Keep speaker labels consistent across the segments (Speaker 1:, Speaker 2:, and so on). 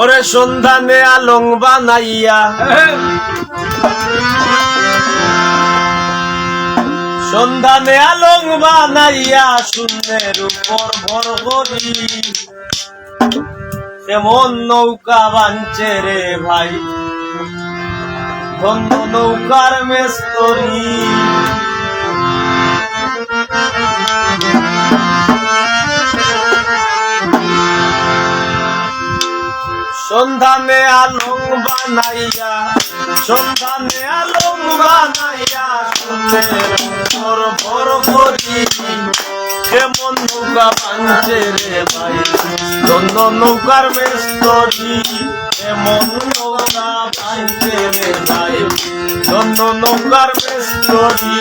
Speaker 1: ওরে সন্ধানে আলং বানাইয়া। সন্ধানে আলং বানাইয়া শূন্যের উপর ভর করি। এমন নৌকা বাঞ্চে রে ভাই। ধন্য নৌকার মেস্তরি। সন্ধানে আলং বানাইয়া সন্ধানে আলং বানাইয়া ভর ভর করি। কেমন নৌকা বাঞ্চে রে ভাই ধন্য নৌকার মেস্তরি কেমন নৌকা বাঞ্চে রে ভাই ধন্য নৌকার মেস্তরি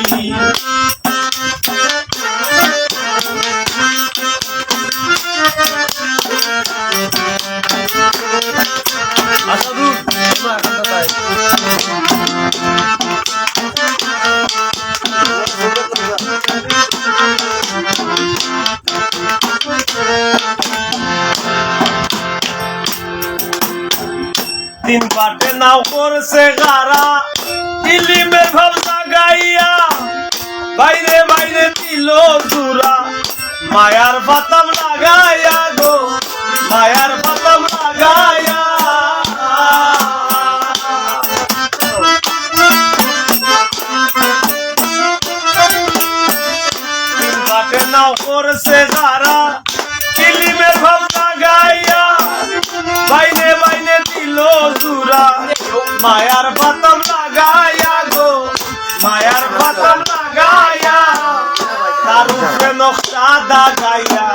Speaker 1: তিন পাটে নাও করছে গারা ইলিমের ভাব লাগাইয়া বাইরে বাইরে দিল জুরা মায়ার পাতাম লাগাইয়া গো মায়ার পাতাম লাগাইয়া তিন পাটে নাও করছে গারা ইলিমের ভাব দিল জুরা মায়ার পাতাম লাগাইয়া গো, মায়ার পাতাম লাগাইয়া। তার উপরে নকশা দাগাইয়া,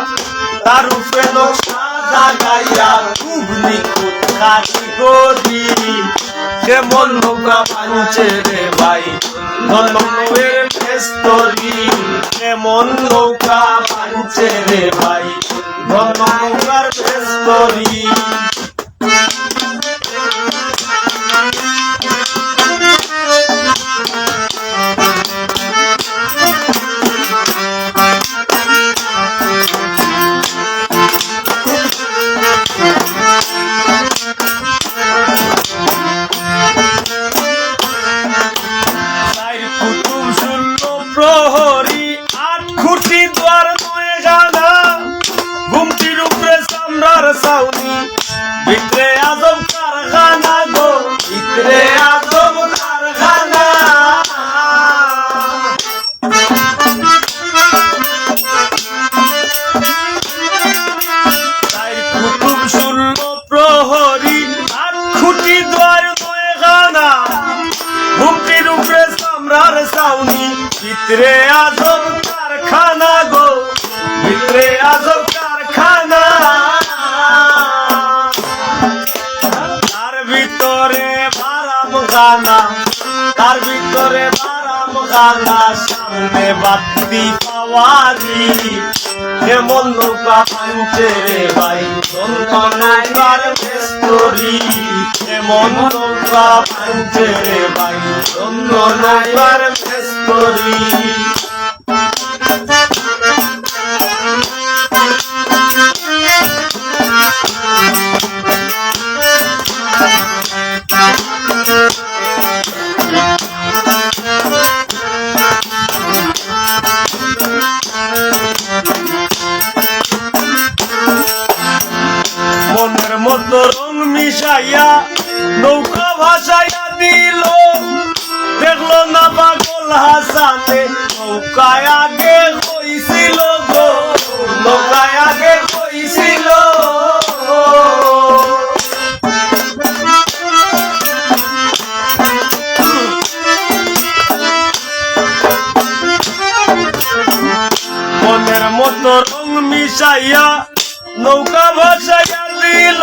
Speaker 1: তার উপরে নকশা দাগাইয়া, খুব নিখুঁত কারিগরি কেমন নৌকা পাঞ্চে রে ভাই ধন্যের মেস্তরি কেমন নৌকা পাঞ্চে রে ভাই ধন্যকার মেস্তরি শূন্য ভিতরে আজব কারখানা গো ভিতরে আজব কারখানা। তার ভিতরে বারাম গানা তার ভিতরে গানা সামনে বাতি পাওয়ারি। কেমন নৌকা পাঞ্চে রে ভাই নৌকার মেস্তরি কেমন নৌকা পাঞ্চে রে ভাই নৌকার মেস্তরি দিল। দেখল না পাগল হাসানে, নৌকায় আগে হইছিল গো, নৌকায় আগে হইছিল। মনের মতো রং মিশাইয়া নৌকা ভাসাইয়া দিল।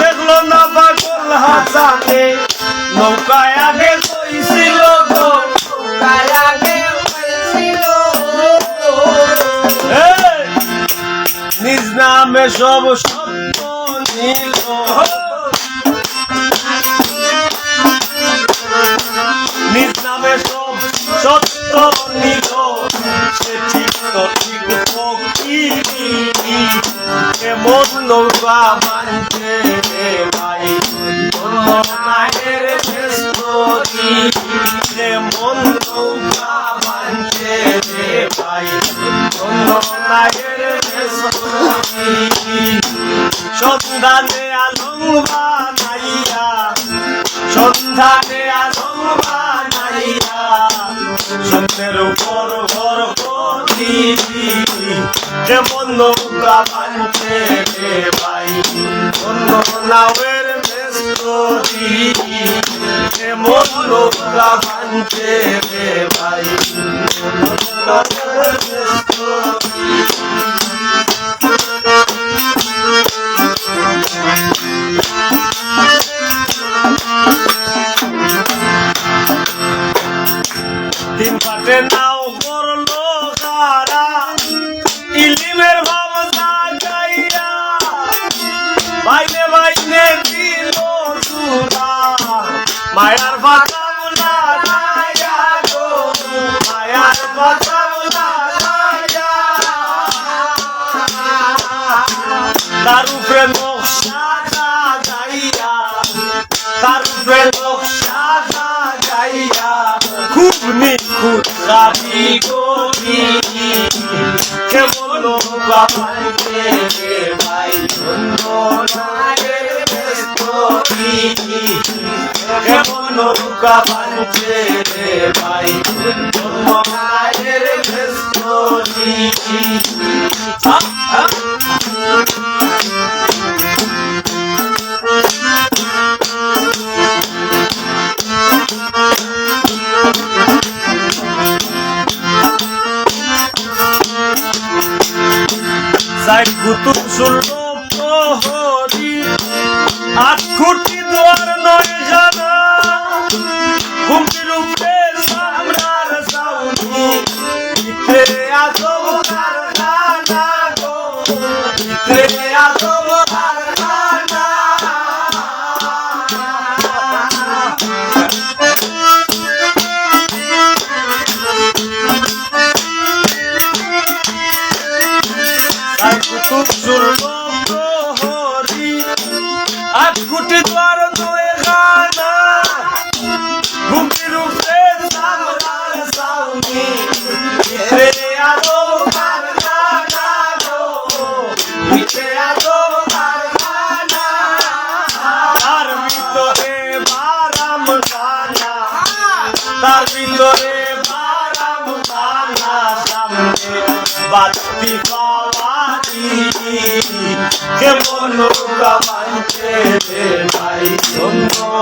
Speaker 1: দেখল না পাগল হাসানে নৌকায় আগে কইছিল গো এই, নিজ নামে সব সত্য নিল। নিজ নামে সব সত্য নিল। মন নৌকা মানছে ভাই। নায়ের সন্ধানে আলম বানাইয়া, সন্ধানে আলম বানাইয়া সন্ধ্যের উপর ভর করিবি যেমন নৌকা মানছে রে ভাই অন্য নাওয়ের মেস্তরি যেমন নৌকা বানছে রে ভাই? তার উপরে নকশা গাইয়া তার উপরে নকশা গাইয়া খুব নিখুঁত কাটি গরি কেমন রে ভাই চন্দনায়ের বেস্তরি কেমন রে ভাই চন্দনায়ের বেস্তরি আহ, আহ। শুনলো প্রহরী আট খুঁটি দোয়ার নয় জানা ঘুমটির উপরে সামরার সাউনি ভিতরে আজব কারখানা গো ভিতরে আজব কারখানা আর খুঁটি দোয়ার নয় জানা ঘুমটির উপরে সামরার সাউনি ভিতরে আজব কারখানা গো ভিতরে আজব কারখানা তার ভিতরে বারাম খানা তার ভিতরে বারাম খানা সামনে বাতি পাওয়ারি কেমন নৌকা বানছে রে ভাই চন্দনায়ের